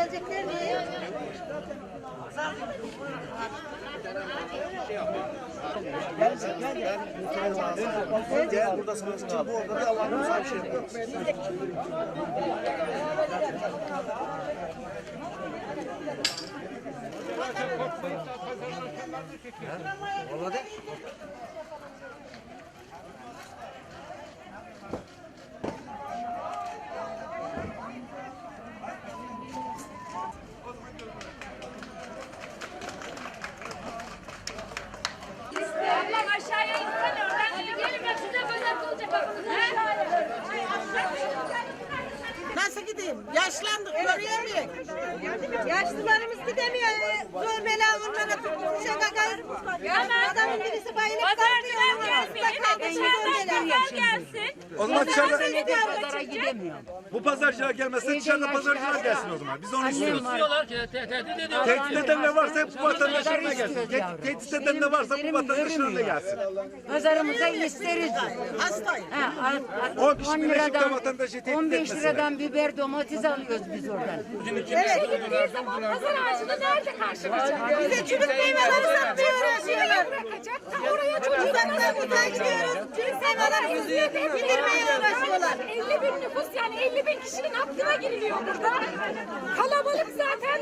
gelecekler mi? Gel burada sırası var. Bu orada bir Allah'ın sana bir şey yapıyor. Vallahi gideyim? Yaşlandık, görüyor Yaşlılarımız gidemiyor. Zor bela onlara tutmuşa kakayır. Adamın birisi bayılıp Pazarcılar gelsin. kaldı. Evet dışarıdan pazar gelsin. O zaman dışarıda Pazara gidemiyor. bu pazarcılar gelmezse dışarıda pazarcılar gelsin o zaman. Biz onu istiyoruz. Diyorlar ki tehdit ediyor. Tehdit eden ne varsa bu vatandaşlarına gelsin. Te- Tehdit eden ne varsa bu vatandaşlarına gelsin. Pazarımıza isteriz. Hastayım. Ha, a- a- 10 kişi 10 Birleşik'te liradan, vatandaşı tehdit 15 etmesinler. liradan biber domates alıyoruz biz oradan. Gittiği zaman pazar ağacını nerede karşılayacak? Bize çürük meyveleri satmıyor uğraşıyorlar. Bırakacak da oraya çocuk Uzaktan uzağa gidiyoruz. Meyveleri bitirmeye uğraşıyorlar. 50 bin nüfus yani 50 bin kişinin hakkına giriliyor burada. Kalabalık zaten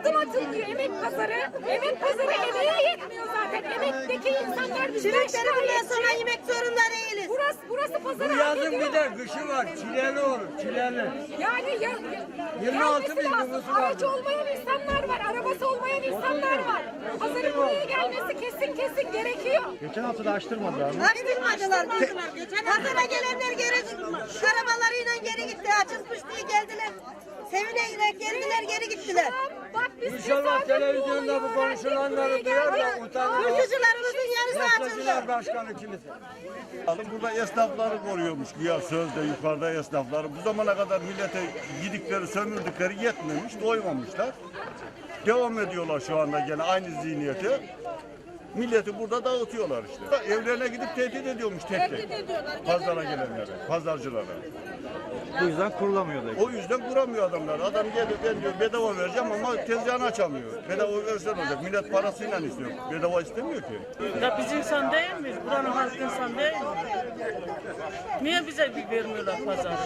adım atılmıyor emek pazarı. Emek pazarı emeğe yetmiyor zaten. Emekteki insanlar bizden şikayetçi. sonra yemek zorunda değiliz. Burası, burası pazarı Bu yazın bir de kışı var, çileli olur, çileli. Yani ya, ya, 26 gelmesi bin nüfusu var. Aracı olmayan insanlar var, arabası olmayan insanlar var. Buraya gelmesi kesin kesin gerekiyor. Geçen hafta da açtırmadılar mı? Açtırmadılar. Pazara gelenler geri arabalarıyla geri gitti. Açılmış diye geldiler. Sevinerek geldiler geri gittiler. Bak biz İnşallah televizyonda bu konuşulanları duyar da utanır. Hırsızlarımızın yarısı açıldı. başkanı kimisi. Burada esnafları koruyormuş güya sözde yukarıda esnafları. Bu zamana kadar millete yedikleri sömürdükleri yetmemiş, doymamışlar. Devam ediyorlar şu anda gene aynı zihniyeti. Milleti burada dağıtıyorlar işte. Evlerine gidip tehdit ediyormuş tek tek. Pazara gelenleri, pazarcılara. Bu yüzden kurulamıyor da. O yüzden kuramıyor adamlar. Adam geliyor ben diyor bedava vereceğim ama tezgahını açamıyor. Bedava versen olacak. Millet parasıyla istiyor. Bedava istemiyor ki. Ya biz insan değil miyiz? Buranın halkı insan değil mi? Niye bize bir vermiyorlar pazar?